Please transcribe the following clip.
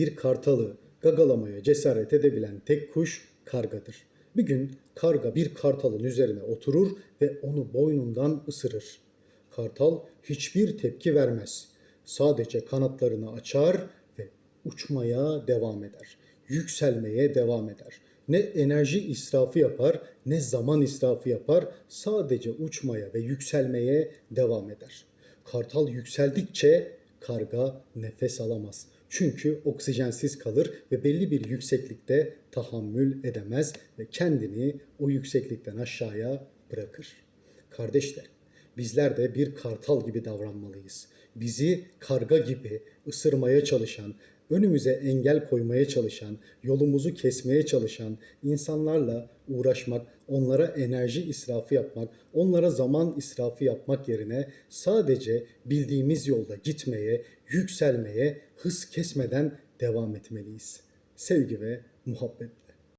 Bir kartalı gagalamaya cesaret edebilen tek kuş kargadır. Bir gün karga bir kartalın üzerine oturur ve onu boynundan ısırır. Kartal hiçbir tepki vermez. Sadece kanatlarını açar ve uçmaya devam eder. Yükselmeye devam eder. Ne enerji israfı yapar, ne zaman israfı yapar. Sadece uçmaya ve yükselmeye devam eder. Kartal yükseldikçe karga nefes alamaz. Çünkü oksijensiz kalır ve belli bir yükseklikte tahammül edemez ve kendini o yükseklikten aşağıya bırakır. Kardeşlerim, bizler de bir kartal gibi davranmalıyız. Bizi karga gibi ısırmaya çalışan, önümüze engel koymaya çalışan, yolumuzu kesmeye çalışan insanlarla uğraşmak, onlara enerji israfı yapmak, onlara zaman israfı yapmak yerine sadece bildiğimiz yolda gitmeye, yükselmeye, hız kesmeden devam etmeliyiz. Sevgi ve muhabbetle.